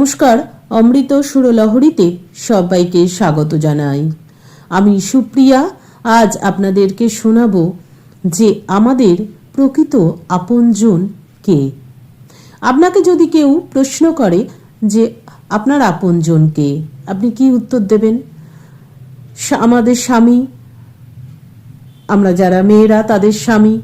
নমস্কার, অমৃত সুরলহরীতে সবাইকে স্বাগত জানাই। আমি সুপ্রিয়া, আজ আপনাদেরকে শোনাবো যে আমাদের প্রকৃত আপনজন কে। আপনাকে যদি কেউ প্রশ্ন করে যে আপনার আপনজন কে, আপনি কি উত্তর দেবেন? আমাদের স্বামী, আমরা যারা মেয়েরা তাদের স্বামী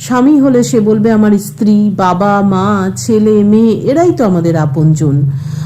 স্বামী হলে সে বলবে, আমার স্ত্রী, বাবা, মা, ছেলে, মেয়ে, এরাই তো আমাদের আপনজন।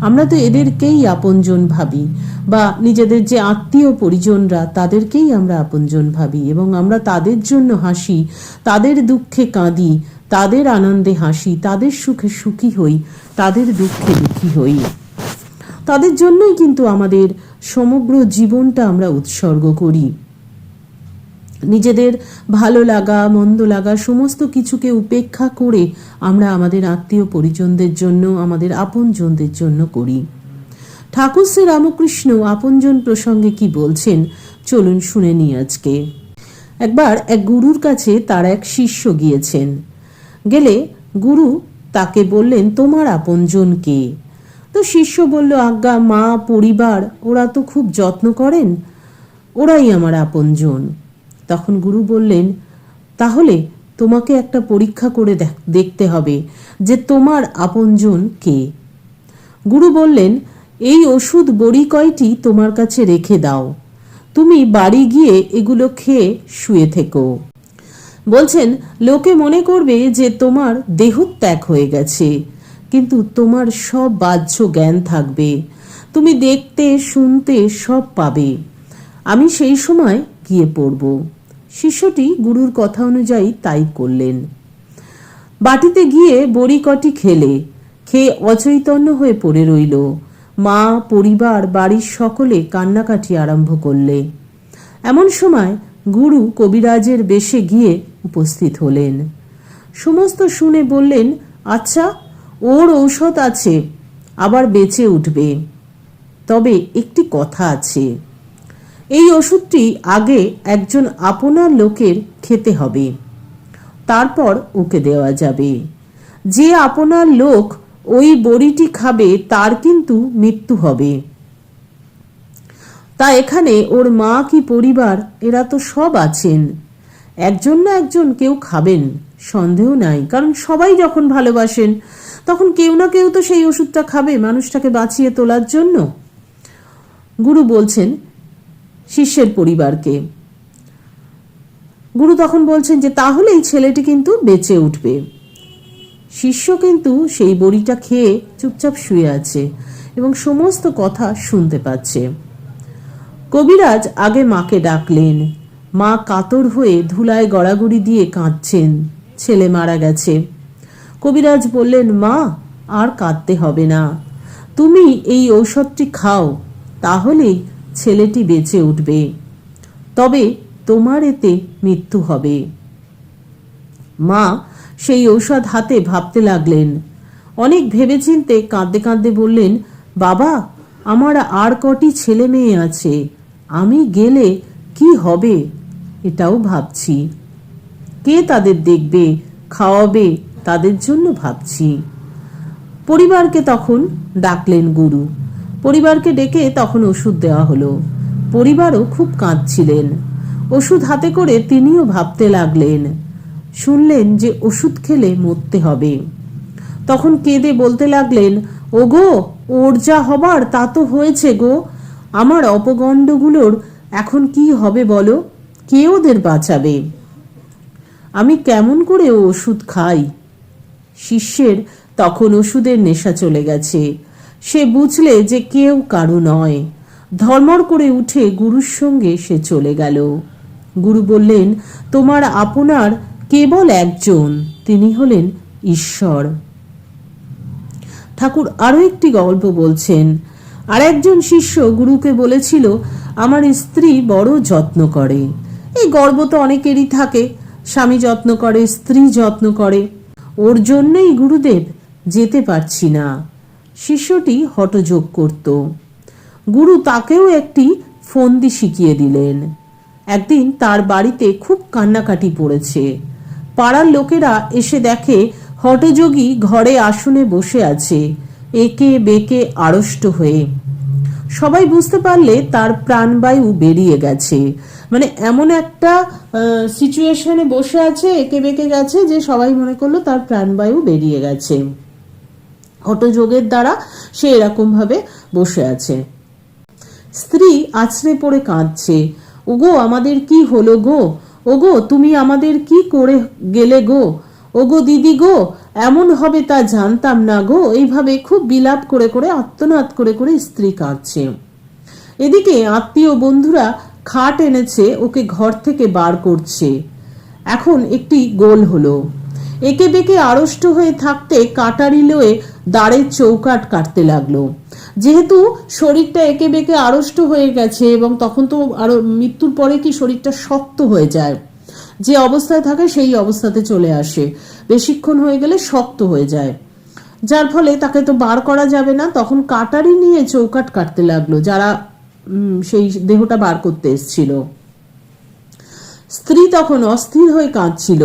আমরা তো এদেরকেই আপনজন ভাবি বা নিজেদের যে আত্মীয় পরিজনরা, তাদেরকেই আমরা আপনজন ভাবি এবং আমরা তাদের জন্য হাসি, তাদের দুঃখে কাঁদি, তাদের আনন্দে হাসি, তাদের সুখে সুখী হই, তাদের দুঃখে দুঃখী হই। তাদের জন্যই কিন্তু আমাদের সমগ্র জীবনটা আমরা উৎসর্গ করি। নিজেদের ভালো লাগা, মন্দ লাগা, সমস্ত কিছুকে উপেক্ষা করে আমরা আমাদের আত্মীয় পরিজনদের জন্য, আমাদের আপনজনদের জন্য করি। ঠাকুর শ্রী রামকৃষ্ণ আপনজন প্রসঙ্গে কি বলছেন, চলুন শুনে নিই আজকে। একবার এক গুরুর কাছে তার এক শিষ্য গিয়েছেন। গেলে গুরু তাকে বললেন, তোমার আপনজন কে? তো শিষ্য বলল, আজ্ঞা, মা, পরিবার, ওরা তো খুব যত্ন করেন। ওরাই আমার আপনজন। তখন গুরু বললেন, তাহলে তোমাকে একটা পরীক্ষা করে দেখ- দেখতে হবে যে তোমার আপনজন কে। গুরু বললেন, এই ওষুধ বড়ি কয়টি তোমার কাছে রেখে দাও। তুমি বাড়ি গিয়ে এগুলো খেয়ে শুয়ে থেকো। বলছেন, লোকে মনে করবে যে তোমার দেহত্যাগ হয়ে গেছে, কিন্তু তোমার সব বাহ্য জ্ঞান থাকবে। তুমি দেখতে, শুনতে সব পাবে। আমি সেই সময় গিয়ে পড়ব। শিষ্যটি গুরুর কথা অনুযায়ী তাই করলেন। বাটিতে গিয়ে বড়ি কটি খেলে খেয়ে অচৈতন্য হয়ে পড়ে রইল। মা, পরিবার, বাড়ির সকলে কান্নাকাটি আরম্ভ করলে। এমন সময় গুরু কবিরাজের বেশে গিয়ে উপস্থিত হলেন। সমস্ত শুনে বললেন আচ্ছা ওর ঔষধ আছে, আবার বেঁচে উঠবে। তবে একটি কথা আছে। এই ওষুধটি আগে একজন আপনার লোকের খেতে হবে। তারপর ওকে দেওয়া যাবে। যে আপনার লোক ওই বড়িটি খাবে, তার কিন্তু মৃত্যু হবে। তা এখানে ওর মা কি পরিবার? এরা তো সব আছেন। একজন না একজন কেউ খাবেন, সন্দেহ নাই। কারণ সবাই যখন ভালোবাসেন, তখন কেউ না কেউ তো সেই ওষুধটা খাবে, মানুষটাকে বাঁচিয়ে তোলার জন্য। গুরু বলছেন শিষ্যের পরিবারকে। গুরু তখন বলছেন যে, তাহলে এই ছেলেটি কিন্তু বেঁচে উঠবে। শিষ্য কিন্তু সেই বড়িটা খেয়ে চুপচাপ শুয়ে আছে এবং সমস্ত কথা শুনতে পাচ্ছে। কবিরাজ আগে মাকে ডাকলেন। মা কাতর হয়ে ধুলায় গড়াগড়ি দিয়ে কাঁদছেন। ছেলে মারা গেছে। কবিরাজ বললেন, মা, আর কাঁদতে হবে না। তুমি এই ঔষধটি খাও, তাহলেই ছেলেটি বেঁচে উঠবে। তবে তোমার এতে মৃত্যু হবে। মা সেই ঔষধ হাতে ভাবতে লাগলেন। অনেক ভেবেচিন্তে কাঁদতে কাঁদতে বললেন, বাবা, আমার আর কটি ছেলে মেয়ে আছে। আমি গেলে কি হবে? এটাও ভাবছি। কে তাদের দেখবে, খাওয়াবে, তাদের জন্য ভাবছি। পরিবারকে তখন ডাকলেন গুরু। পরিবারকে ডেকে তখন ওষুধ দেওয়া হলো। পরিবারও খুব কাঁদছিলেন। ওষুধ হাতে করে তিনিও ভাবতে লাগলেন, শুনলেন যে ওষুধ খেলে মরতে হবে। তখন কেঁদে বলতে লাগলেন, ওগো, ওর যা হবার তা তো হয়েছে গো। আমার অপগণ্ডগুলোর এখন কি হবে বলো? কে ওদের বাঁচাবে? আমি কেমন করে ও ওষুধ খাই? শিষ্যের তখন ওষুধের নেশা চলে গেছে। সে বুঝলে যে কেউ কারু নয়। ধর্মর করে উঠে গুরুর সঙ্গে সে চলে গেল। গুরু বললেন, তোমার আপনার কেবল একজন, তিনি হলেন ঈশ্বর। ঠাকুর আরও একটি গল্প বলছেন। আর একজন শিষ্য গুরুকে বলেছিল, আমার স্ত্রী বড় যত্ন করে। এই গর্ব তো অনেকেরই থাকে। স্বামী যত্ন করে, স্ত্রী যত্ন করে। ওর জন্যই গুরুদেব যেতে পারছি না। শিষ্যটি হটযোগ করত। গুরু তাকেও একটি ফন্দি শিখিয়ে দিলেন। একদিন তার বাড়িতে খুব কান্নাকাটি পড়েছে। পাড়ার লোকেরা এসে দেখে হটযোগী ঘরে আসনে বসে আছে, একে বেঁকে আড়ষ্ট হয়ে। সবাই বুঝতে পারলে তার প্রাণবায়ু বেরিয়ে গেছে। মানে এমন একটা সিচুয়েশনে বসে আছে, একে বেঁকে গেছে যে সবাই মনে করল তার প্রাণবায়ু বেরিয়ে গেছে। হটযোগের দ্বারা সে এরকম ভাবে বসে আছে। স্ত্রী আছড়ে পড়ে কাঁদছে। ওগো, আমাদের কি হলো গো? ওগো, তুমি আমাদের কি করে গেলে গো? ওগো দিদি গো, এমন হবে তা জানতাম না গো। এইভাবে খুব বিলাপ করে করে, আত্মনাদ করে করে স্ত্রী কাঁদছে। এদিকে আত্মীয় বন্ধুরা খাট এনেছে, ওকে ঘর থেকে বার করছে। এখন একটি গোল হলো। একে বেঁকে আড়ষ্ট হয়ে থাকতে কাটারি লয়ে দাঁড়ের চৌকাট কাটতে লাগল। যেহেতু শরীরটা একে বেঁকে আড়ষ্ট হয়ে গেছে এবং তখন তো আরও মৃত্যুর পরে কি শরীরটা শক্ত হয়ে যায়, যে অবস্থায় থাকে সেই অবস্থাতে চলে আসে। বেশিক্ষণ হয়ে গেলে শক্ত হয়ে যায়। যার ফলে তাকে তো বার করা যাবে না, তখন কাটারি নিয়ে চৌকাট কাটতে লাগল, যারা সেই দেহটা বার করতে এসেছিল। স্ত্রী তখন অস্থির হয়ে কাঁদছিল।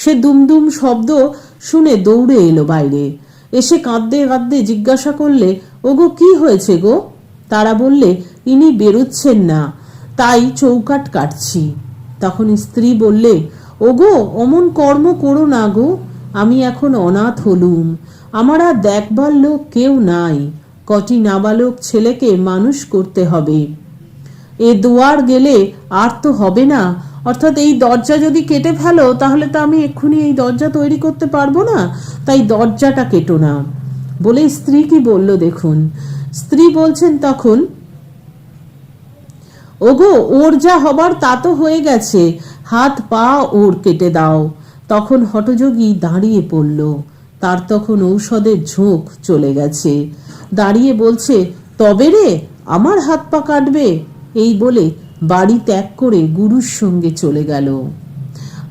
সে দুমদুম শব্দ শুনে দৌড়ে এলো বাইরে। এসে কাঁদতে কাঁদতে জিজ্ঞাসা করলে, ওগো, কি হয়েছে গো? তারা বললে, ইনি বেরোচ্ছেন না, তাই চৌকাট কাটছি। তখন স্ত্রী বললে, ওগো, অমন কর্ম করো না গো, আমি এখন অনাথ হলুম, আমার আর দেখবার লোক কেউ নাই, কটি নাবালক ছেলেকে মানুষ করতে হবে। এ দুয়ার গেলে আর তো হবে না অর্থাৎ এই দরজা যদি কেটে ফেলো, তাহলে তো আমি এক্ষুনি এই দরজা তৈরি করতে পারব না। তাই দরজাটা কেটো না। বলে স্ত্রী কি বলল দেখুন। স্ত্রী বলছেন তখন, ওগো, ওর যা হবার তা তো হয়ে গেছে। হাত, পা ওর কেটে দাও। তখন হটযোগী দাঁড়িয়ে পড়ল। তার তখন ঔষধের ঝোঁক চলে গেছে। দাঁড়িয়ে বলছে, তবে রে, আমার হাত পা কাটবে? এই বলে বাড়ি ত্যাগ করে গুরুর সঙ্গে চলে গেল।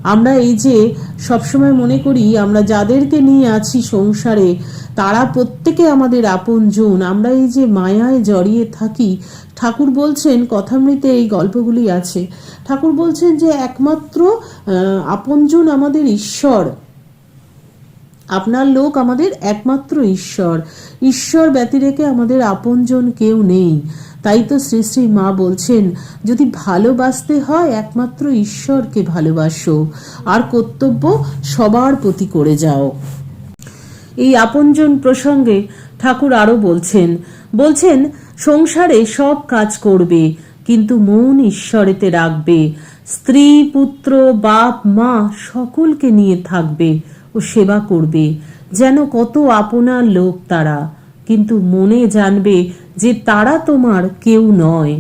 আমরা এই যে সবসময় মনে করি, আমরা যাদেরকে নিয়ে আছি সংসারে, তারা প্রত্যেকে আমাদের আপন আপনজন। আমরা এই যে মায়ায় জড়িয়ে থাকি, ঠাকুর বলছেন, কথামৃতে এই গল্পগুলি আছে। ঠাকুর বলছেন যে, একমাত্র আপনজন আমাদের ঈশ্বর। আপনার লোক আমাদের একমাত্র ঈশ্বর। ঈশ্বর ব্যতিরেকে আমাদের আপনজন কেউ নেই। তাই তো শ্রী শ্রী মা বলছেন, যদি ভালোবাসতে হয় একমাত্র ঈশ্বরকে ভালোবাসো, আর কর্তব্য সবার প্রতি করে যাও। এই আপনজন প্রসঙ্গে ঠাকুর আরও বলছেন বলছেন, সংসারে সব কাজ করবে, কিন্তু মন ঈশ্বরেতে রাখবে, স্ত্রী, পুত্র, বাপ, মা সকলকে নিয়ে থাকবে ও সেবা করবে, যেন কত আপনার লোক তারা। কিন্তু মনে জানবে যে তারা তোমার কেউ নয়।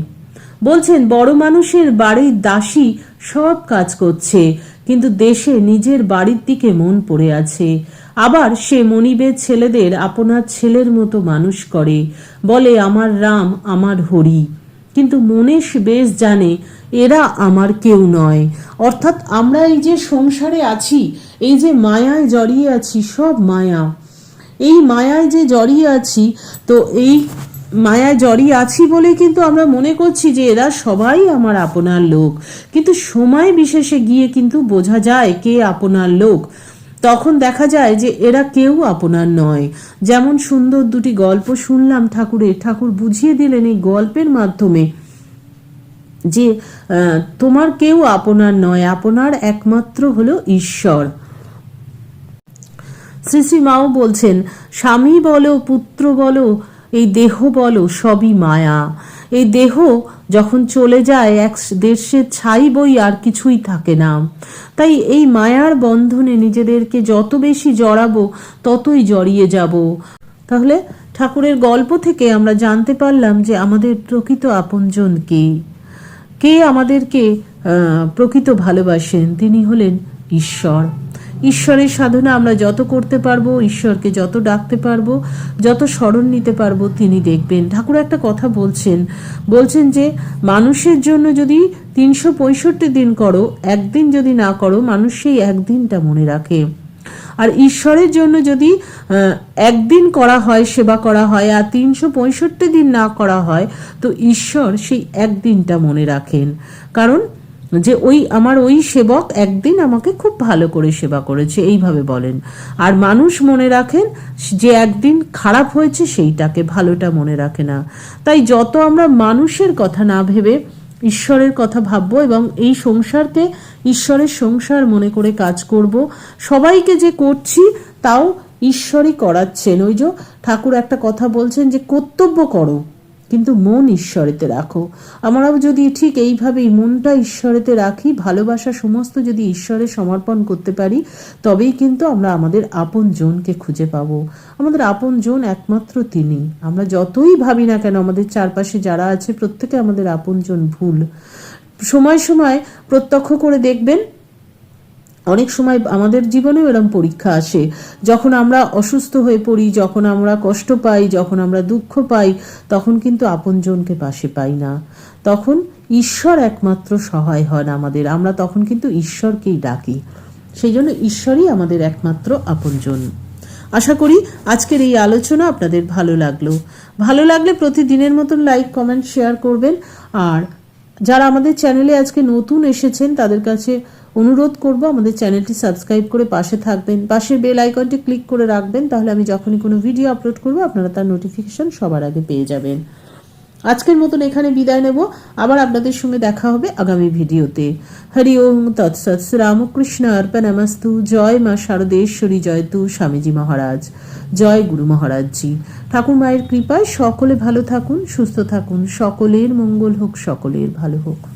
বলছেন, বড় মানুষের বাড়ির দাসী সব কাজ করছে, কিন্তু দেশে নিজের বাড়ির দিকে মন পড়ে আছে। আবার সে মনিবের ছেলেদের আপনার ছেলের মতো মানুষ করে। বলে, আমার রাম, আমার হরি। কিন্তু মনে বেশ জানে, এরা আমার কেউ নয়। অর্থাৎ আমরা এই যে সংসারে আছি, এই যে মায়ায় জড়িয়ে আছি, সব মায়া। এই মায়ায় যে জড়িয়ে আছি, তো এই মায়ায় জড়িয়ে আছি বলে কিন্তু আমরা মনে করছি যে এরা সবাই আমার আপনার লোক। কিন্তু সময় বিশেষে গিয়ে কিন্তু বোঝা যায় কে আপনার লোক। তখন দেখা যায় যে এরা কেউ আপনার নয়। যেমন সুন্দর দুটি গল্প শুনলাম ঠাকুরের ঠাকুর বুঝিয়ে দিলেন এই গল্পের মাধ্যমে যে তোমার কেউ আপনার নয়, আপনার একমাত্র হলো ঈশ্বর। শ্রী মাও বলছেন, স্বামী বলো, পুত্র বলো, এই দেহ বলো, সবই মায়া। এই দেহ যখন চলে যায়, এক দেশের ছাই বই আর কিছুই থাকে না। তাই এই মায়ার বন্ধনে নিজেদেরকে যত বেশি জড়াবো, ততই জড়িয়ে যাব। তাহলে ঠাকুরের গল্প থেকে আমরা জানতে পারলাম যে আমাদের প্রকৃত আপনজন কে। কে আমাদেরকে প্রকৃত ভালোবাসেন? তিনি হলেন ঈশ্বর। ঈশ্বরের সাধনা আমরা যত করতে পারব, ঈশ্বরকে যত ডাকতে পারব, যত স্মরণ নিতে পারব, তিনি দেখবেন। ঠাকুর একটা কথা বলছেন বলছেন যে, মানুষের জন্য যদি তিনশো পঁয়ষট্টি দিন করো, একদিন যদি না করো, মানুষ সেই একদিনটা মনে রাখে। আর ঈশ্বরের জন্য যদি একদিন করা হয়, সেবা করা হয়, আর তিনশো পঁয়ষট্টি দিন না করা হয়, তো ঈশ্বর সেই একদিনটা মনে রাখেন। কারণ যে ওই, আমার ওই সেবক একদিন আমাকে খুব ভালো করে সেবা করেছে, এইভাবে বলেন। আর মানুষ মনে রাখেন, যে একদিন খারাপ হয়েছে সেইটাকে ভালোটা মনে রাখে না। তাই যত আমরা মানুষের কথা না ভেবে ঈশ্বরের কথা ভাববো এবং এই সংসারকে ঈশ্বরের সংসার মনে করে কাজ করব, সবাইকে যে করছি তাও ঈশ্বরই করাচ্ছেন। ওই যে ঠাকুর একটা কথা বলছেন যে, কর্তব্য করো। কিন্তু মন ঈশ্বরেতে রাখো। আমরাও যদি ঠিক এইভাবেই মনটা ঈশ্বরেতে রাখি, ভালোবাসা সমস্ত যদি ঈশ্বরে সমর্পণ করতে পারি, তবেই কিন্তু আমরা আমাদের আপন জনকে খুঁজে পাবো। আমাদের আপন জন একমাত্র তিনি। আমরা যতই ভাবি না কেন, আমাদের চারপাশে যারা আছে, প্রত্যেকে আমাদের আপন জন ভুল। সময় সময় প্রত্যক্ষ করে দেখবেন অনেক সময় আমাদের জীবনেও এরম পরীক্ষা আসে। যখন আমরা অসুস্থ হয়ে পড়ি, যখন আমরা কষ্ট পাই, যখন আমরা দুঃখ পাই, তখন কিন্তু আপনজনকে পাশে পাই না। তখন ঈশ্বর একমাত্র সহায় হন আমাদের। আমরা তখন কিন্তু ঈশ্বরকেই ডাকি। সেই জন্য ঈশ্বরই আমাদের একমাত্র আপনজন। আশা করি আজকের এই আলোচনা আপনাদের ভালো লাগল। ভালো লাগলে প্রতিদিনের মতন লাইক, কমেন্ট, শেয়ার করবেন। আর যারা আমাদের চ্যানেলে আজকে নতুন এসেছেন, তাদের কাছে অনুরোধ করব, আমাদের চ্যানেলটি সাবস্ক্রাইব করে পাশে থাকবেন। পাশের বেল আইকনটি ক্লিক করে রাখবেন, তাহলে আমি যখনই কোনো ভিডিও আপলোড করব, আপনারা তার নোটিফিকেশন সবার আগে পেয়ে যাবেন। আজকের মতন এখানে বিদায় নেব। আবার আপনাদের সঙ্গে দেখা হবে আগামী ভিডিওতে। হরি ওম তৎসৎ রামকৃষ্ণ অর্পণামস্তু জয় মা শারদেশ্বরী, জয় তু স্বামীজি মহারাজ। জয় গুরু মহারাজজি। ঠাকুর মায়ের কৃপায় সকলে ভালো থাকুন, সুস্থ থাকুন। সকলের মঙ্গল হোক, সকলের ভালো হোক।